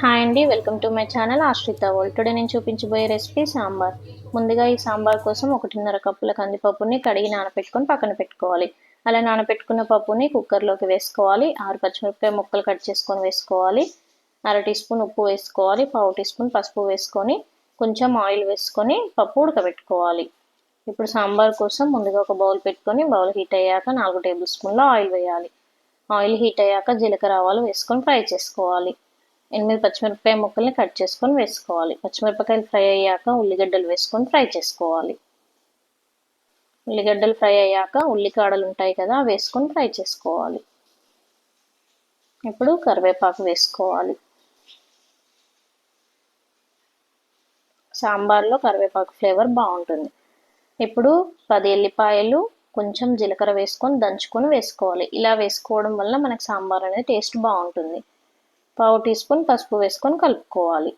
Hi అండి welcome to my channel Ashrita world. Today నేను చూపించబోయే రెసిపీ సాంబార్. ముందుగా ఈ సాంబార్ కోసం ఒకటిన్నర కప్పుల కందిపప్పుని కడిగి నానబెట్టుకొని పక్కన పెట్టుకోవాలి. అలా నానబెట్టుకున్న పప్పుని కుక్కర్లోకి వేసుకోవాలి. ఆరు పచ్చిమిరపకాయ ముక్కలు కట్ చేసుకొని వేసుకోవాలి. అర టీ స్పూన్ ఉప్పు వేసుకోవాలి. పావు టీ స్పూన్ పసుపు వేసుకొని కొంచెం ఆయిల్ వేసుకొని పప్పు ఉడకబెట్టుకోవాలి. ఇప్పుడు సాంబార్ కోసం ముందుగా ఒక బౌల్ పెట్టుకొని బౌల్ హీట్ అయ్యాక నాలుగు టేబుల్ స్పూన్ల ఆయిల్ వేయాలి. ఆయిల్ హీట్ అయ్యాక జీలకర్ర ఆవాలు వేసుకొని ఫ్రై చేసుకోవాలి. ఎనిమిది పచ్చిమిరపకాయ ముక్కల్ని కట్ చేసుకొని వేసుకోవాలి. పచ్చిమిరపకాయలు ఫ్రై అయ్యాక ఉల్లిగడ్డలు వేసుకొని ఫ్రై చేసుకోవాలి. ఉల్లిగడ్డలు ఫ్రై అయ్యాక ఉల్లికాడలు ఉంటాయి కదా వేసుకొని ఫ్రై చేసుకోవాలి. ఇప్పుడు కరివేపాకు వేసుకోవాలి. సాంబార్లో కరివేపాకు ఫ్లేవర్ బాగుంటుంది. ఇప్పుడు పది ఎల్లిపాయలు కొంచెం జీలకర్ర వేసుకొని దంచుకొని వేసుకోవాలి. ఇలా వేసుకోవడం వల్ల మనకు సాంబార్ అనేది టేస్ట్ బాగుంటుంది. పావు టీ స్పూన్ పసుపు వేసుకొని కలుపుకోవాలి.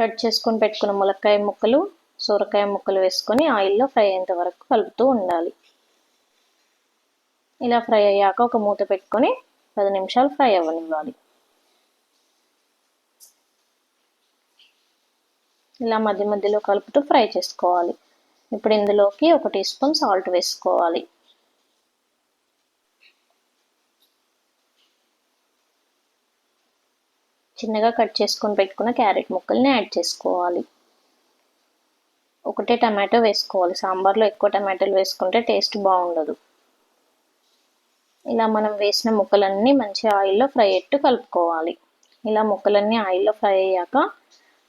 కట్ చేసుకొని పెట్టుకున్న ములక్కాయ ముక్కలు సొరకాయ ముక్కలు వేసుకొని ఆయిల్లో ఫ్రై అయ్యేంత వరకు కలుపుతూ ఉండాలి. ఇలా ఫ్రై అయ్యాక ఒక మూత పెట్టుకొని పది నిమిషాలు ఫ్రై అవ్వనివ్వాలి. ఇలా మధ్య మధ్యలో కలుపుతూ ఫ్రై చేసుకోవాలి. ఇప్పుడు ఇందులోకి ఒక టీ స్పూన్ సాల్ట్ వేసుకోవాలి. చిన్నగా కట్ చేసుకొని పెట్టుకున్న క్యారెట్ ముక్కల్ని యాడ్ చేసుకోవాలి. ఒకటే టమాటో వేసుకోవాలి. సాంబార్లో ఎక్కువ టమాటాలు వేసుకుంటే టేస్ట్ బాగుండదు. ఇలా మనం వేసిన ముక్కలన్నీ మంచి ఆయిల్లో ఫ్రై ఎట్టు కలుపుకోవాలి. ఇలా ముక్కలన్నీ ఆయిల్లో ఫ్రై అయ్యాక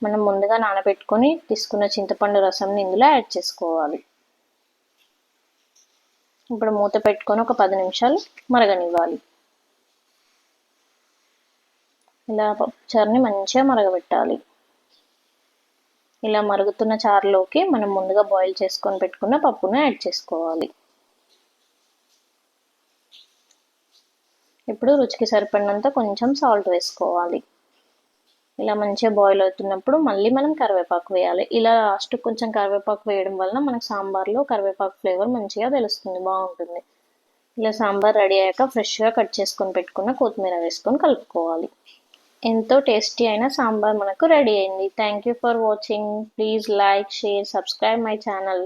మనం ముందుగా నానబెట్టుకొని తీసుకున్న చింతపండు రసంని ఇందులో యాడ్ చేసుకోవాలి. ఇప్పుడు మూత పెట్టుకొని ఒక పది నిమిషాలు మరగనివ్వాలి. ఇలా చారుని మంచిగా మరగబెట్టాలి. ఇలా మరుగుతున్న చారులోకి మనం ముందుగా బాయిల్ చేసుకొని పెట్టుకున్న పప్పును యాడ్ చేసుకోవాలి. ఇప్పుడు రుచికి సరిపడినంత కొంచెం సాల్ట్ వేసుకోవాలి. ఇలా మంచిగా బాయిల్ అవుతున్నప్పుడు మళ్ళీ మనం కరివేపాకు వేయాలి. ఇలా లాస్ట్ కొంచెం కరివేపాకు వేయడం వలన మనకు సాంబార్లో కరివేపాకు ఫ్లేవర్ మంచిగా తెలుస్తుంది బాగుంటుంది. ఇలా సాంబార్ రెడీ అయ్యాక ఫ్రెష్గా కట్ చేసుకొని పెట్టుకున్న కొత్తిమీర వేసుకొని కలుపుకోవాలి. ఎంతో టేస్టీ అయిన సాంబార్ మనకు రెడీ అయింది. Thank you for watching please like share subscribe my channel